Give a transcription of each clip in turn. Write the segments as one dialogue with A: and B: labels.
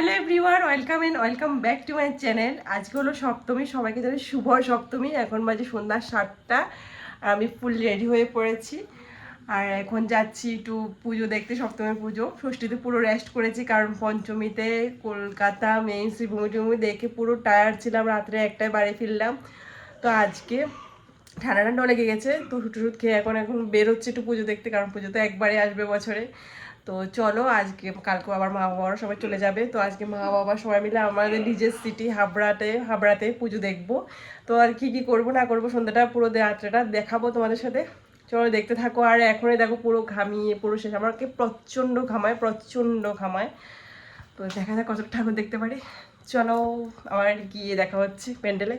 A: Hello everyone, welcome and welcome back to my channel. আজকে হলো সপ্তমী, সবাইকে জানাই শুভ সপ্তমী। এখন বাজে সন্ধ্যা সাতটা আর আমি ফুল রেডি হয়ে পড়েছি। আর এখন যাচ্ছি একটু পুজো দেখতে, সপ্তমীর পুজো। ষষ্ঠীতে পুরো রেস্ট করেছি, কারণ পঞ্চমীতে কলকাতা মেইন শ্রীভূমি টুমি দেখে পুরো টায়ার্ড ছিলাম, রাত্রে একটায় বাড়ি ফিরলাম। তো আজকে ঠান্ডা ঠান্ডা লেগে গেছে, তো হুট হুট খেয়ে এখন এখন বেরোচ্ছে একটু পুজো দেখতে, কারণ পুজো তো একবারে আসবে বছরে। তো চলো আজকে কালকে আবার মা বাবারা সবাই চলে যাবে। তো আজকে মা বাবা সবাই মিলে আমাদের নিজের সিটি হাবড়াতে হাবড়াতে পুজো দেখব। তো আর কি কি করব না করব সন্ধ্যাটা পুরো রাত্রেটা দেখাবো তোমাদের সাথে। চলো দেখতে থাকো। আর এখনই দেখো পুরো ঘামিয়ে, পুরো শেষ। আমাকে প্রচণ্ড ঘামায় প্রচণ্ড ঘামায়। তো দেখা যাক কত ঠাকুর দেখতে পারি। চলো আমার গিয়ে দেখা হচ্ছে প্যান্ডেলে।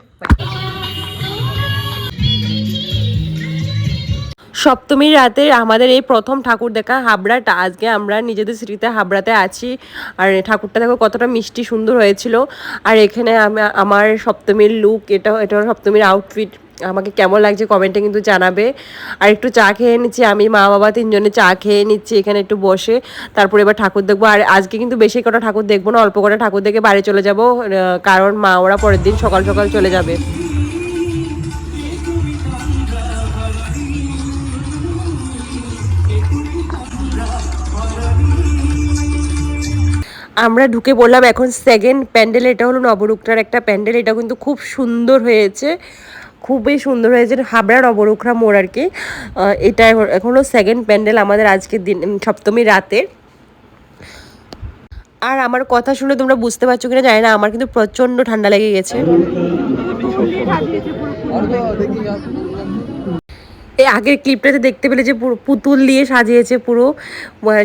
A: সপ্তমীর রাতে আমাদের এই প্রথম ঠাকুর দেখা হাবড়াটা। আজকে আমরা নিজেদের স্মৃতিতে হাবড়াতে আছি। আর ঠাকুরটা দেখো কতটা মিষ্টি সুন্দর হয়েছিল। আর এখানে আমি- আমার সপ্তমীর লুক এটা এটা সপ্তমীর আউটফিট আমাকে কেমন লাগছে কমেন্টে কিন্তু জানাবে। আর একটু চা খেয়ে নিচ্ছি। আমি, মা, বাবা তিনজনে চা খেয়ে নিচ্ছি এখানে একটু বসে। তারপরে এবার ঠাকুর দেখব। আর আজকে কিন্তু বেশি কটা ঠাকুর দেখব না, অল্প কটা ঠাকুর দেখে বাড়ি চলে যাব। কারণ মা, ওরা পরের দিন সকাল সকাল চলে যাবে। আমরা ঢুকে বললাম এখন সেকেন্ড প্যান্ডেল এটা হলো নবরুকটার একটা প্যান্ডেল এটা কিন্তু খুব সুন্দর হয়েছে, খুবই সুন্দর হয়েছে হাবড়া নবরুখরা মোড় আর কি। এটা এখন- হলো সেকেন্ড প্যান্ডেল আমাদের আজকের দিন সপ্তমী রাতে। আর আমার কথা শুনে তোমরা বুঝতে পারছ কিনা জানি না, আমার কিন্তু প্রচণ্ড ঠান্ডা লেগে গেছে। এই আগের ক্লিপটাতে দেখতে পেলে যে পুতুল দিয়ে সাজিয়েছে পুরো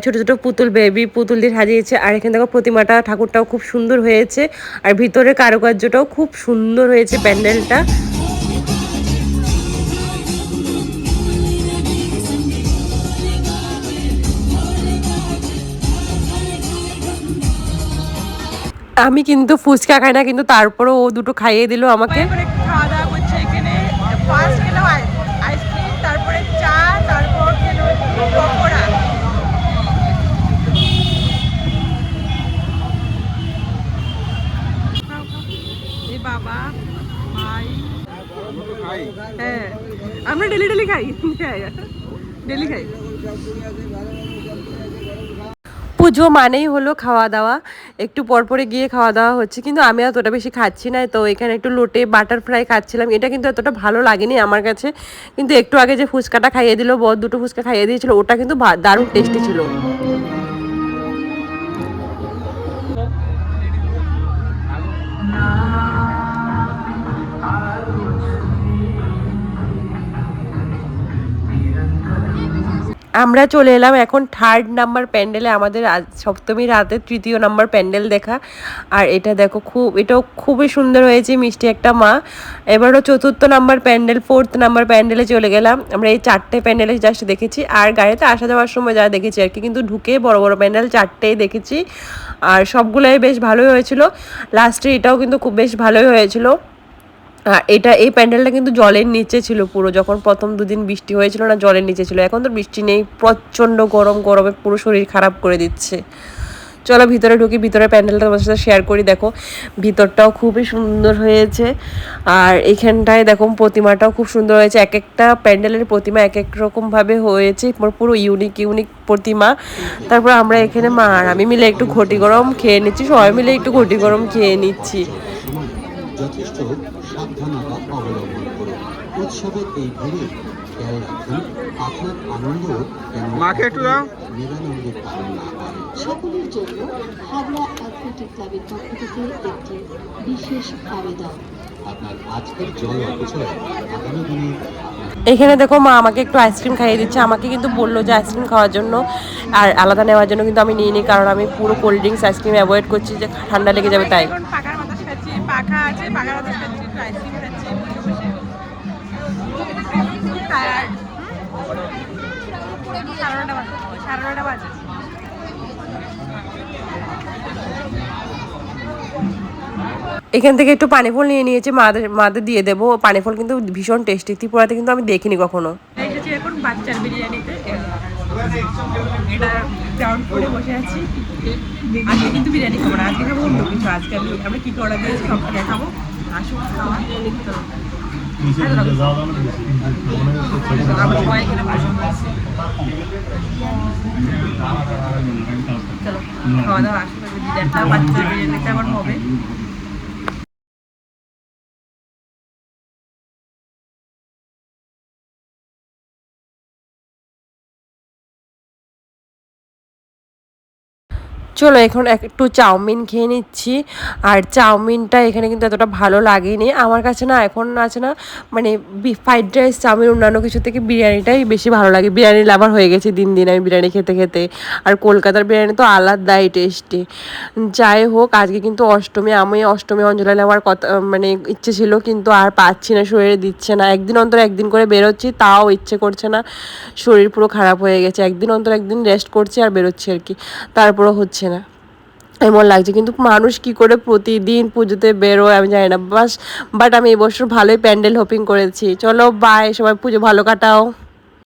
A: ছোট ছোট পুতুল বেবি পুতুল দিয়ে সাজিয়েছে। আর এখানে দেখো প্রতিমাটা, ঠাকুরটাও খুব সুন্দর হয়েছে। আর ভিতরের কারুকার্যটাও খুব সুন্দর হয়েছে প্যান্ডেলটা। আমি কিন্তু ফুচকা খাই না, কিন্তু তারপরেও ও দুটো খাইয়ে দিল আমাকে। খাওয়া দাওয়া করছে এখানে। ফার্স্ট খেলো আইসক্রিম তারপরে চা তারপর খেলো পকোড়া এই বাবা ভাই হ্যাঁ। আমরা ডেলি ডেলি খাই। ডেলি খাই। পুজো মানেই হলো খাওয়া দাওয়া। একটু পরপরে গিয়ে খাওয়া দাওয়া হচ্ছে কিন্তু আমি অতটা বেশি খাচ্ছি না। তো এখানে একটু লোটে বাটার ফ্রাই খাচ্ছিলাম। এটা কিন্তু এতটা ভালো লাগেনি আমার কাছে। কিন্তু একটু আগে যে ফুচকাটা খাইয়ে দিল বর দুটো ফুচকা খাইয়ে দিয়েছিল ওটা কিন্তু দারুণ টেস্টি ছিল। আমরা চলে এলাম এখন থার্ড নাম্বার প্যান্ডেলে আমাদের আজ সপ্তমী রাতে তৃতীয় নাম্বার প্যান্ডেল দেখা। আর এটা দেখো খুব, এটাও খুবই সুন্দর হয়েছে, মিষ্টি একটা মা। এবারও চতুর্থ নাম্বার প্যান্ডেল ফোর্থ নাম্বার প্যান্ডেলে চলে গেলাম। আমরা এই চারটে প্যান্ডেলে জাস্ট দেখেছি। আর গাড়িতে আসা যাওয়ার সময় যা দেখেছি আর কি, কিন্তু ঢুকে বড় বড় প্যান্ডেল চারটেই দেখেছি। আর সবগুলোই বেশ ভালোই হয়েছিল। লাস্টে এটাও কিন্তু খুব বেশ ভালোই হয়েছিল। এটা, এই প্যান্ডেলটা কিন্তু জলের নিচে ছিল পুরো। যখন প্রথম দুদিন বৃষ্টি হয়েছিল না, জলের নিচে ছিল। এখন তো বৃষ্টি নেই, প্রচণ্ড গরম, গরমে পুরো শরীর খারাপ করে দিচ্ছে। চলো ভিতরে ঢুকি ভিতরে প্যান্ডেলটা তোমার সাথে শেয়ার করি। দেখো, ভিতরটাও খুবই সুন্দর হয়েছে। আর এখানটায় দেখো, প্রতিমাটাও খুব সুন্দর হয়েছে। এক একটা প্যান্ডেলের প্রতিমা এক এক রকমভাবে হয়েছে। পুরো- পুরো ইউনিক ইউনিক প্রতিমা। তারপর আমরা এখানে মা আর আমি মিলে একটু ঘটি গরম খেয়ে নিচ্ছি। সবাই মিলে একটু ঘটি গরম খেয়ে নিচ্ছি।
B: যথেষ্ট সাবধানতা অবলম্বন করুন। উৎসবের এই ভিড়ে খেয়াল রাখুন আপনার আনন্দ যেন
C: মাকে একটু দাও।
B: নিরানন্দে পালন না হয়
D: সকলের জন্য হাবড়া অ্যাথলেটিক ক্লাবের পক্ষ থেকে একটি বিশেষ আবেদন।
B: আপনার আজকের জল অপচয় আগামী দিনে
A: এখানে দেখো মা আমাকে একটু আইসক্রিম খাইয়ে দিচ্ছে। আমাকে কিন্তু বলল যে আইসক্রিম খাওয়ার জন্য আর আলাদা নেওয়ার জন্য কিন্তু আমি নিয়ে নিই কারণ আমি পুরো কোল্ড ড্রিঙ্কস আইসক্রিম অ্যাভয়েড করছি যে ঠান্ডা লেগে যাবে তাই।
E: পাখা আছে খাচ্ছি একটু আইসক্রিম খাচ্ছি বসে বসে টায়ার্ড সাড়ে নটা বাজে সাড়ে নটা বাজে।
A: এখান থেকে একটু পানি ফল নিয়ে নিয়েছি মাদের মাদের দিয়ে দেবো। পানি ফল কিন্তু ভীষণ টেস্টি ত্রিপুরাতে কিন্তু আমি দেখিনি কখনো।
E: এখন বাচ্চার বিরিয়ানিতে এটা করে বসে আছি। আজকে কিন্তু বিরিয়ানি খাব না, আজকে খাব অন্য কিছু। আজকে আমি আমরা কী করা দিয়েছি সব দেখাবো। আসুন, খাওয়া। এখানে বসে খাওয়া দাওয়া বাচ্চা আমার হবে?
A: চলো এখন একটু চাউমিন খেয়ে নিচ্ছি। আর চাউমিনটা এখানে কিন্তু এতটা ভালো লাগেনি। আমার কাছে না এখন আছে না মানে ফ্রাইড রাইস চাউমিন, অন্যান্য কিছু থেকে বিরিয়ানিটাই বেশি ভালো লাগে। বিরিয়ানি লাভার হয়ে গেছে দিন দিন আমি বিরিয়ানি খেতে খেতে। আর কলকাতার বিরিয়ানি তো আলাদাই টেস্টি যাই হোক, আজকে কিন্তু অষ্টমী, আমি অষ্টমী অঞ্জলি নেওয়ার কথা মানে ইচ্ছে ছিল, কিন্তু আর পাচ্ছি না, শরীরে দিচ্ছে না। একদিন অন্তর একদিন করে বেরোচ্ছি, তাও ইচ্ছে করছে না। শরীর পুরো খারাপ হয়ে গেছে। একদিন অন্তর একদিন রেস্ট করছি আর বেরোচ্ছি আর কি। তারপরও হচ্ছে এমন লাগছে। কিন্তু মানুষ কি করে প্রতিদিন পুজোতে বেরোয় আমি জানি না। বাস বাট আমি এবছর ভালোই প্যান্ডেল হোপিং করেছি। চলো বাই সবাই পুজো ভালো কাটাও।